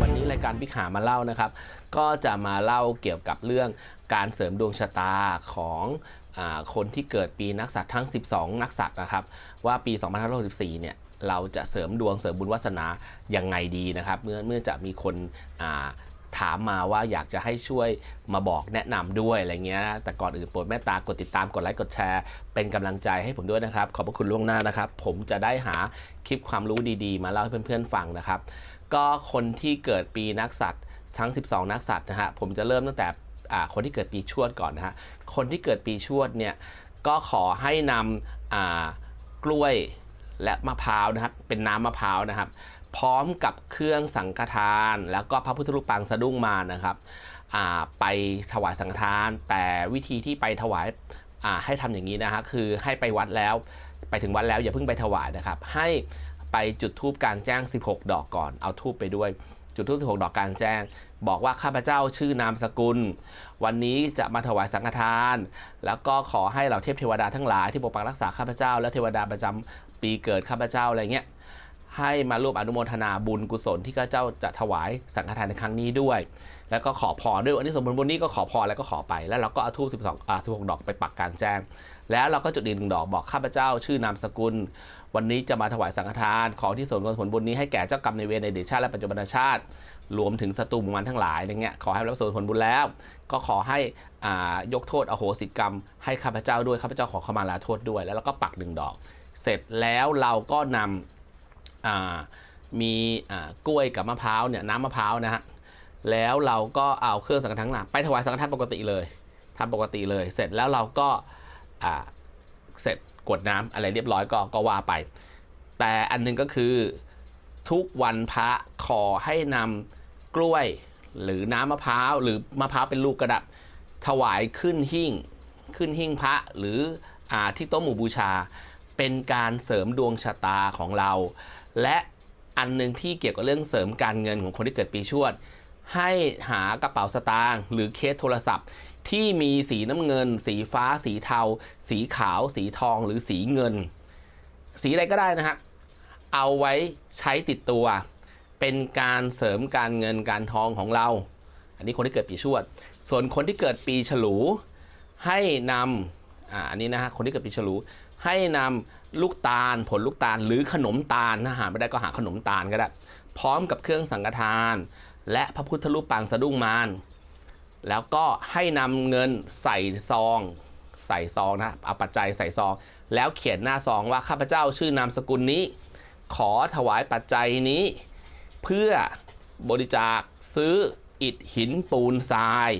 วันนี้รายการพิกหามาเล่านะครับ ก็จะมาเล่าเกี่ยวกับเรื่องการเสริมดวงชะตาของอคนที่เกิดปีนักษัตริย์ทั้ง 12 นักษัตริย์นะครับ ว่าปี 2564 เนี่ยเราจะเสริมดวงเสริมบุญวาสนายังไงดีนะครับ เมื่อเมื่อจะมีคน ถามมาว่าอยากจะให้ช่วยมาบอกแนะนำด้วยอะไรเงี้ยนะแต่ก่อนอื่นโปรดเมตตากดติดตามกดไลค์กดแชร์ เป็นกำลังใจให้ผมด้วยนะครับ ขอบพระคุณล่วงหน้านะครับ ผมจะได้หาคลิปความรู้ดีๆ มาเล่าให้เพื่อนๆฟังนะครับ ก็คนที่เกิดปีนักสัตว์ทั้ง 12 นักสัตว์นะฮะผมจะเริ่มตั้งแต่คนที่เกิดปีชวดก่อนนะฮะคนที่เกิดปีชวดเนี่ยก็ขอให้นำกล้วยและมะพร้าวนะครับเป็นน้ำมะพร้าวนะครับ พร้อมกับเครื่องสังฆทาน แล้วก็พระพุทธรูปปางสะดุ้งมานะครับไปถวายสังฆทาน แต่วิธีที่ไปถวายาให้ทำอย่างนี้นะฮะคือให้ไปวัดแล้วไปถึงวัดแล้วอย่าเพิ่งไปถวายนะครับ ให้ไปจุดธูปกลางแจ้ง 16 ดอกก่อน เอาธูปไปด้วย จุดธูป16 ดอกกลางแจ้ง บอกว่าข้าพเจ้าชื่อนามสกุล วันนี้จะมาถวายสังฆทาน แล้วก็ขอให้เหล่าเทพเทวดาทั้งหลายที่ปกปักรักษาข้าพเจ้าและเทวดาประจำปีเกิดข้าพเจ้าอะไรเงี้ย ให้มาร่วมอนุโมทนาบุญกุศลที่ข้าเจ้าจะถวายสังฆทานในครั้งนี้ด้วย แล้วก็ขอพรด้วยวันนี้สมบูรณ์บุญนี้ก็ขอพรแล้วก็ขอไป แล้วเราก็เอาทูบ12อ่า16ดอกไปปักกลางแจ้ง แล้วเราก็จุดอีกหนึ่งดอกบอกข้าพเจ้าชื่อนามสกุล วันนี้จะมาถวายสังฆทานขอที่ส่วนกุศลบุญนี้ให้แก่เจ้ากรรมในเวรในเดชชาติและปัจจุบันชาติรวมถึงศัตรูมุมันทั้งหลายอะไรเงี้ยขอให้รับส่วนผลบุญแล้ว ก็ขอให้อ่ายกโทษอโหสิกรรม ให้ข้าพเจ้าด้วยข้าพเจ้าขอขมาลาโทษด้วย แล้วเราก็ปักหนึ่งดอก เสร็จแล้วเราก็นำอ่า มีกล้วยกับมะพร้าวเนี่ยน้ำมะพร้าวนะฮะแล้วเราก็เอาเครื่องสังฆทานไปถวายสังฆทานปกติเลยทำปกติเลย เสร็จแล้วเราก็เสร็จกดน้ำอะไรเรียบร้อยก็ก็ว่าไป แต่อันหนึงก็คือทุกวันพระขอให้นำกล้วยหรือน้ำมะพร้าวหรือมะพร้าวเป็นลูกกระดับ ถวายขึ้นหิ้งขึ้นหิ้งพระหรืออที่โต๊ะหมู่บูชา เป็นการเสริมดวงชะตาของเรา และอันหนึ่งที่เกี่ยวกับเรื่องเสริมการเงินของคนที่เกิดปีชวด ให้หากระเป๋าสตางค์หรือเคสโทรศัพท์ ที่มีสีน้ำเงิน สีฟ้า สีเทา สีขาว สีทองหรือสีเงิน สีอะไรก็ได้นะฮะเอาไว้ใช้ติดตัว เป็นการเสริมการเงินการทองของเรา อันนี้คนที่เกิดปีชวด ส่วนคนที่เกิดปีฉลู ให้นำอ่าอันนี้นะฮะคนที่เกิดปีฉลู ให้นำ ลูกตาล ผลลูกตาล หรือขนมตาลถ้าหาไม่ได้ก็หาขนมตาลก็ได้ พร้อมกับเครื่องสังฆทาน และพระพุทธรูปปางสะดุ้งมารแล้วก็ให้นำเงินใส่ซอง ใส่ซองนะเอาปัจจัยใส่ซอง แล้วเขียนหน้าซองว่าข้าพเจ้าชื่อนามสกุลนี้ ขอถวายปัจจัยนี้ เพื่อบริจาคซื้ออิฐหินปูนทราย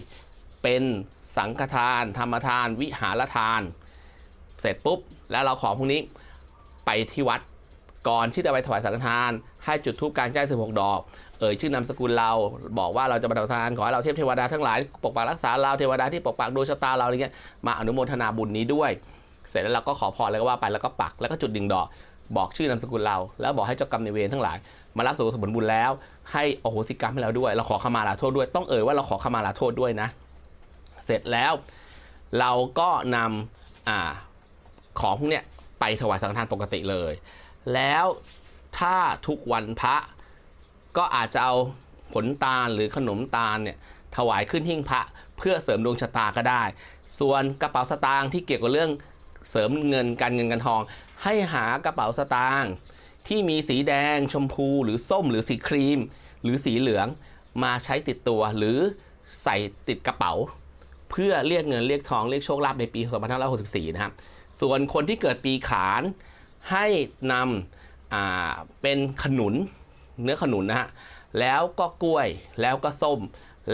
เป็นสังฆทาน ธรรมทาน วิหารทาน เสร็จปุ๊บ แล้วเราขอพวกนี้ไปที่วัดก่อนที่จะไปถวายสังฆทาน ให้จุดธูปกลางแจ้ง16 ดอก เอ่ยชื่อนามสกุลเราบอกว่าเราจะมาถวายทานขอให้เราเทพเทวดาทั้งหลายปกปักรักษาเราเทวดาที่ปกปักดวงชะตาเราอะไรเงี้ยมาอนุโมทนาบุญนี้ด้วย เสร็จแล้วเราก็ขอพรแล้วก็ว่าไปแล้วก็ปักแล้วก็จุดดิ่งดอก บอกชื่อนามสกุลเรา แล้วบอกให้เจ้ากรรมนายเวรทั้งหลาย มารับส่วนผลบุญแล้ว ให้อโหสิกรรมให้เราด้วย เราขอขมาลาโทษด้วย ต้องเอ่ยว่าเราขอขมาลาโทษด้วยนะ เสร็จแล้วเราก็นำอ่า ของพวกเนี้ยไปถวายสังฆทานปกติเลย แล้วถ้าทุกวันพระก็อาจจะเอาผลตาลหรือขนมตาลเนี่ยถวายขึ้นหิ้งพระเพื่อเสริมดวงชะตาก็ได้ ส่วนกระเป๋าสตางค์ที่เกี่ยวกับเรื่องเสริมเงินการเงินการทอง ให้หากระเป๋าสตางค์ที่มีสีแดง ชมพูหรือส้มหรือสีครีม หรือสีเหลืองมาใช้ติดตัวหรือใส่ติดกระเป๋า เพื่อเรียกเงินเรียกทองเรียกโชคลาภในปี 2564 นะครับ ส่วนคนที่เกิดปีขานให้นำเป็นขนุนเนื้อขนุนนะฮะแล้วก็กล้วยแล้วก็ส้ม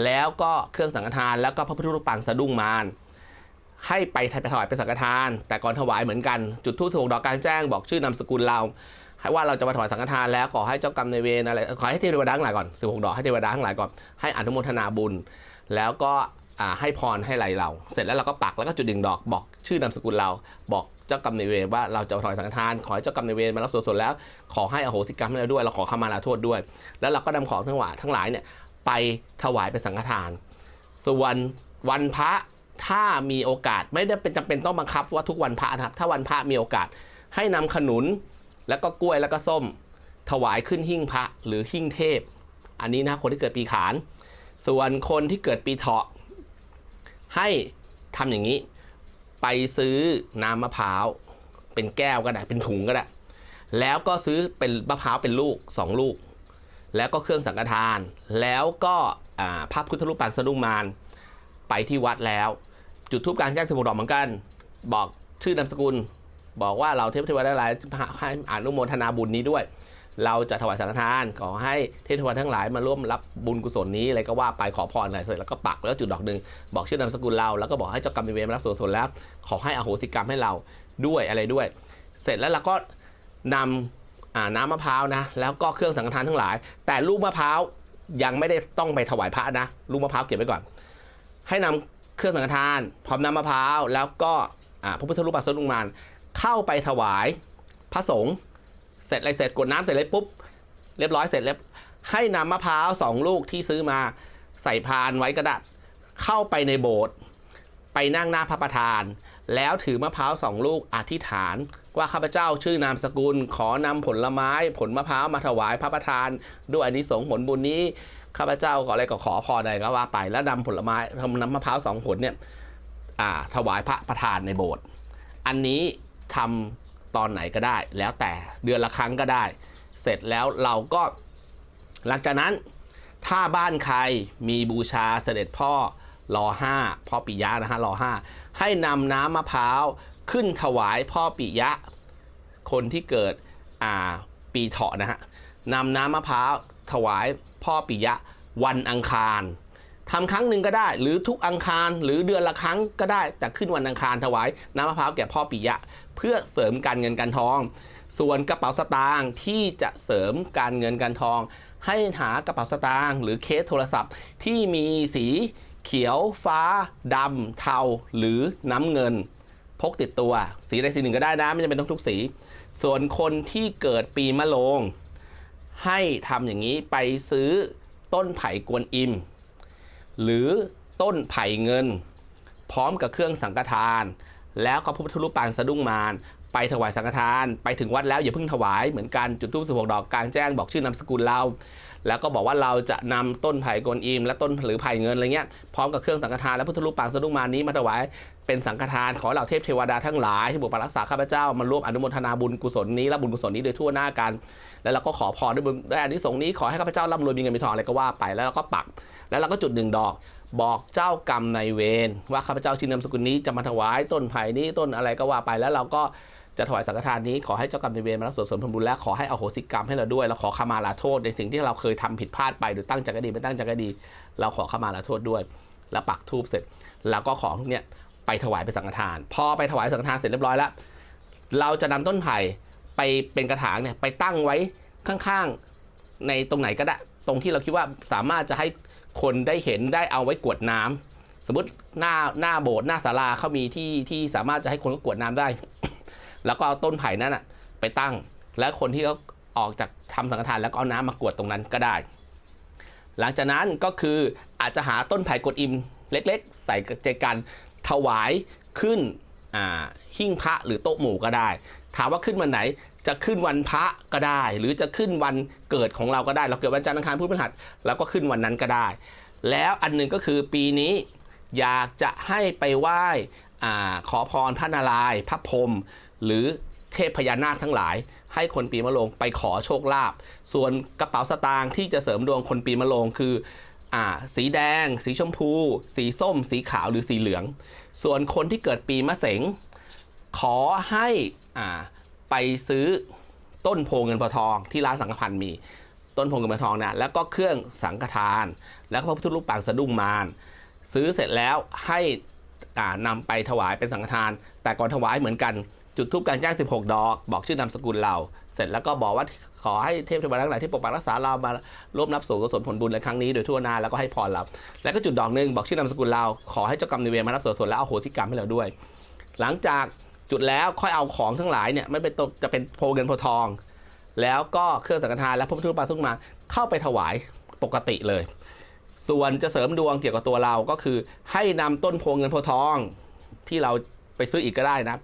แล้วก็เครื่องสังฆทาน แล้วก็พระพุทธรูปปางสะดุ้งมารให้ไปไปถวายเป็นสังฆทาน แต่ก่อนถวายเหมือนกัน จุดธูปสกดอกกลางแจ้งบอกชื่อนามสกุลเราให้ว่าเราจะมาถวายสังฆทานแล้วขอให้เจ้ากรรมในเวรอะไรขอให้เทวดาทั้งหลายก่อน16ดอกให้เทวดาทั้งหลายก่อนให้อนุโมทนาบุญ แล้วก็ ให้พรให้ไหลเรา เสร็จแล้วเราก็ปักแล้วก็จุดดิ่งดอกบอกชื่อนามสกุลเรา บอกเจ้ากรรมนายเวรว่าเราจะถวายสังฆทาน ขอให้เจ้ากรรมนายเวรมารับส่วนส่วนแล้ว ขอให้อโหสิกรรมให้เราด้วย เราขอขมาลาโทษด้วย แล้วเราก็นำของทั้งหลายทั้งหลายเนี่ยไปถวายเป็นสังฆทาน ส่วนวันพระถ้ามีโอกาสไม่ได้เป็นจำเป็นต้องบังคับว่าทุกวันพระนะครับ ถ้าวันพระมีโอกาส ให้นำขนุนแล้วก็กล้วยแล้วก็ส้ม ถวายขึ้นหิ้งพระหรือหิ้งเทพ อันนี้นะคนที่เกิดปีขาน ส่วนคนที่เกิดปีเถาะ ให้ทำอย่างนี้ ไปซื้อน้ำมะพร้าวเป็นแก้วก็ได้เป็นถุงก็ได้ แล้วก็ซื้อเป็นมะพร้าวเป็นลูกสองลูก แล้วก็เครื่องสังฆทาน แล้วก็อ่าพระพุทธรูปปางสะดุ้งมารไปที่วัดแล้ว จุดทูปกลางแจ้งสมุดดอกเหมือนกัน บอกชื่อนามสกุล บอกว่าเราเทพเทวดาหลายให้อนุโมทนาบุญนี้ด้วย เราจะถวายสังฆทานขอให้เทพทวดาทั้งหลายมาร่วมรับบุญกุศลนี้อะไรก็ว่าไปขอพรอะไรเสร็จแล้วก็ปักแล้วจุดดอกหนึ่งบอกชื่อนามสกุลเราแล้วก็บอกให้เจ้ากรรมนายเวรมารับส่วนส่วนแล้ว ขอให้อโหสิกรรมให้เราด้วยอะไรด้วย เสร็จแล้วเราก็นำน้ำมะพร้าวนะ แล้วก็เครื่องสังฆทานทั้งหลาย แต่ลูกมะพร้าวยังไม่ได้ต้องไปถวายพระนะลูกมะพร้าวเก็บไว้ก่อน ให้นำเครื่องสังฆทาน พร้อมน้ำมะพร้าวแล้วก็พระพุทธรูปปัสสลุงมานเข้าไปถวายพระสงฆ์ เสร็จอะไรเสร็จกดน้ำเสร็จเลยปุ๊บเรียบร้อยเสร็จแล้วให้นำมะพร้าวสองลูกที่ซื้อมาใส่พานไว้กระดาษเข้าไปในโบสถ์ไปนั่งหน้าพระประธาน แล้วถือมะพร้าวสองลูกอธิษฐาน ว่าข้าพเจ้าชื่อนามสกุล ขอนำผลไม้ผลมะพร้าวมาถวายพระประธาน ด้วยอานิสงส์ผลบุญนี้ข้าพเจ้าขออะไรก็ขอพอะไรก็ว่าไป แล้วนำผลไม้ทำน้ำมะพร้าวสองผลเนี่ยถวายพระประธานในโบสถ์อันนี้ทำ ตอนไหนก็ได้ แล้วแต่เดือนละครั้งก็ได้ เสร็จแล้วเราก็ หลังจากนั้นถ้าบ้านใครมีบูชาเสด็จพ่อรอห้าพ่อปิยะนะฮะรอห้าให้นำน้ำมะพร้าวขึ้นถวายพ่อปิยะ คนที่เกิดอ่าปีเถาะนะฮะนำน้ำมะพร้าวถวายพ่อปิยะวันอังคาร ทำครั้งหนึ่งก็ได้ หรือทุกอังคารหรือเดือนละครั้งก็ได้แต่ขึ้นวันอังคารถวายน้ำมะพร้าวแก่พ่อปิยะ เพื่อเสริมการเงินการทอง ส่วนกระเป๋าสตางค์ที่จะเสริมการเงินการทอง ให้หากระเป๋าสตางค์หรือเคสโทรศัพท์ ที่มีสีเขียวฟ้าดำเทาหรือน้ำเงิน พกติดตัว สีใดสีหนึ่งก็ได้นะไม่จำเป็นต้องทุกสี ส่วนคนที่เกิดปีมะโรงให้ทำอย่างนี้ไปซื้อต้นไผ่กวนอิม หรือต้นไผ่เงิน พร้อมกับเครื่องสังฆทาน แล้วก็พระพุทธรูปปางสะดุ้งมารไปถวายสังฆทาน ไปถึงวัดแล้วอย่าเพิ่งถวายเหมือนกันจุดธูปสิบหกดอกกลางแจ้งบอกชื่อนามสกุลเรา แล้วก็บอกว่าเราจะนำต้นไผ่กวนอิมและต้นหรือไผ่เงินอะไรเงี้ยพร้อมกับเครื่องสังฆทานและพุทธรูปปางสะดุ้งมานี้มาถวายเป็นสังฆทานขอเหล่าเทพเทวดาทั้งหลายที่บุปรักษาข้าพเจ้ามาร่วมอนุโมทนาบุญกุศลนี้และบุญกุศลนี้โดยทั่วหน้ากัน แล้วเราก็ขอพรด้วยบุญด้วยอานิสงส์นี้ขอให้ข้าพเจ้าร่ำรวยมีเงินมีทองอะไรก็ว่าไปแล้วเราก็ปัก แล้วเราก็จุดหนึ่งดอก บอกเจ้ากรรมนายเวรว่าข้าพเจ้าชื่อนามสกุลนี้จะมาถวายต้นไผ่นี้ต้นอะไรก็ว่าไปแล้วเราก็จะถวายสังฆทานนี้ขอให้เจ้ากรรมนายเวรมารับส่วนส่วนผลบุญและขอให้อโหสิกรรมให้เราด้วยเราขอขมาลาโทษในสิ่งที่เราเคยทำผิดพลาดไปหรือตั้งใจก็ดีไม่ตั้งใจก็ดี เราขอขมาลาโทษด้วย แล้วปักทูบเสร็จ แล้วก็ของพวกเนี้ยไปถวายเป็นสังฆทาน พอไปถวายสังฆทานเสร็จเรียบร้อยแล้ว เราจะนำต้นไผ่ไปเป็นกระถางเนี่ยไปตั้งไว้ข้างๆในตรงไหนก็ได้ ตรงที่เราคิดว่าสามารถจะให้ คนได้เห็นได้เอาไว้กวดน้ำสมมติหน้าหน้าโบสถ์หน้าศาลาเขามีที่ที่สามารถจะให้คนก็กวดน้ำได้ แล้วก็เอาต้นไผ่นั้นอะไปตั้ง แล้วคนที่เขาออกจากทำสังฆทานแล้วก็เอาน้ำมากวดตรงนั้นก็ได้ หลังจากนั้นก็คืออาจจะหาต้นไผ่กดอิมเล็กๆ ใส่ใจกันถวายขึ้นหิ้งพระหรือโต๊ะหมู่ก็ได้ ถามว่าขึ้นวันไหนจะขึ้นวันพระก็ได้ หรือจะขึ้นวันเกิดของเราก็ได้ เราเกิดวันจันทร์อังคารพุธพฤหัสเราก็ขึ้นวันนั้นก็ได้ แล้วอันหนึ่งก็คือปีนี้อยากจะให้ไปไหว้อาขอพรพระนารายณ์พระพรหมหรือเทพพญานาคทั้งหลาย ให้คนปีมะโรงไปขอโชคลาภส่วนกระเป๋าสตางค์ที่จะเสริมดวงคนปีมะโรงคืออสีแดง สีชมพู สีส้ม สีขาวหรือสีเหลือง ส่วนคนที่เกิดปีมะเสง ขอให้อ่าไปซื้อต้นโพเงินโพทองที่ร้านสังฆพันธ์มีต้นโพเงินโพทองนะแล้วก็เครื่องสังฆทาน แล้วก็พระพุทธรูปปางสะดุ้งมารซื้อเสร็จแล้วให้อ่านำไปถวายเป็นสังฆทาน แต่ก่อนถวายเหมือนกันจุดทูปการแจ้ง 16 ดอก บอกชื่อนามสกุลเรา เสร็จแล้วก็บอกว่าขอให้เทพเทวดาทั้งหลายที่ปกปักรักษาเรามาร่วมรับส่วนกุศลผลบุญในครั้งนี้โดยทั่วหน้าแล้วก็ให้พรเราแล้วก็จุดดอกหนึ่งบอกชื่อนามสกุลเรา ขอให้เจ้ากรรมนายเวรมารับส่วนส่วนแล้วเอาโหสิกรรมให้เราด้วย หลังจาก จุดแล้วค่อยเอาของทั้งหลายเนี่ยไม่เป็นตจะเป็นโพเงินโพทอง แล้วก็เครื่องสังฆทานและพระพุทธรูปปางสุกมาเข้าไปถวายปกติเลย ส่วนจะเสริมดวงเกี่ยวกับตัวเราก็คือ ให้นำต้นโพเงินโพทอง ที่เราไปซื้ออีกก็ได้นะ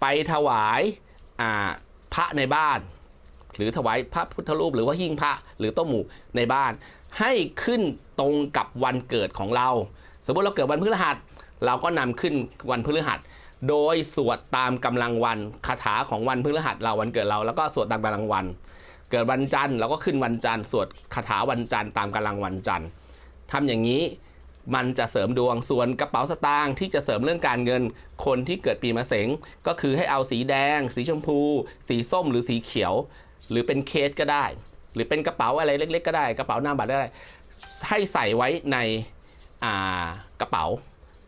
ไปถวายพระในบ้าน หรือถวายพระพุทธรูปหรือว่าหิ้งพระหรือโต้มหมู่ในบ้าน ให้ขึ้นตรงกับวันเกิดของเรา สมมติเราเกิดวันพฤหัส เราก็นำขึ้นวันพฤหัส โดยสวดตามกำลังวันคาถาของวันพฤหัสเราวันเกิดเราแล้วก็สวดตามกำลังวัน เกิดวันจันทร์เราก็ขึ้นวันจันทร์สวดคาถาวันจันทร์ตามกำลังวันจันทร์ทำอย่างนี้มันจะเสริมดวงส่วนกระเป๋าสตางค์ที่จะเสริมเรื่องการเงิน คนที่เกิดปีมะเสงก็คือให้เอาสีแดง สีชมพู สีส้มหรือสีเขียว หรือเป็นเคสก็ได้ หรือเป็นกระเป๋าอะไรเล็ก ๆ ก็ได้กระเป๋าหน้าบัตรได้ ให้ใส่ไว้ในกระเป๋า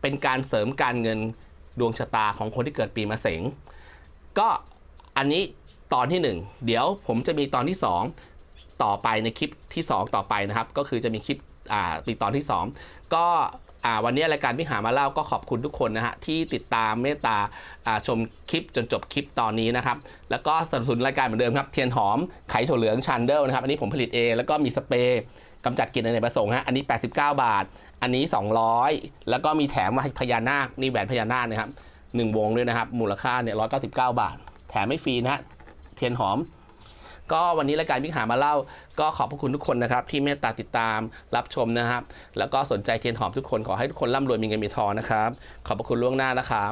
เป็นการเสริมการเงิน ดวงชะตาของคนที่เกิดปีมะเสง ก็อันนี้ตอนที่ 1 เดี๋ยวผมจะมีตอนที่ 2 ต่อไปในคลิปที่ 2 ต่อไปนะครับ ก็คือจะมีคลิปอ่ามีตอนที่ 2 ก็วันนี้รายการพิหามาเล่าก็ขอบคุณทุกคนนะฮะที่ติดตามเมตตาาชมคลิปจนจบคลิปตอนนี้นะครับ แล้วก็สนับสนุนรายการเหมือนเดิมครับ เทียนหอมไข่ถั่วเหลืองชันเดิลนะครับ อันนี้ผมผลิตเองแล้วก็มีสเปรย์กำจัดกลิ่นอเนประสงค์ฮะอันนี้ 89 บาท อันนี้ 200 แล้วก็มีแถมมาพญานาคนี่แหวนพญานาคนะครับหนึ่งวงด้วยนะครับ มูลค่าเนี่ย199บาท แถมไม่ฟรีนะฮะเทียนหอม ก็วันนี้รายการพิหามาเล่า ก็ขอบพระคุณทุกคนนะครับ ที่เมตตาติดตามรับชมนะครับ แล้วก็สนใจเทียนหอมทุกคนขอให้ทุกคนร่ำรวยมีเงินมีทองนะครับ ขอบพระคุณล่วงหน้านะครับ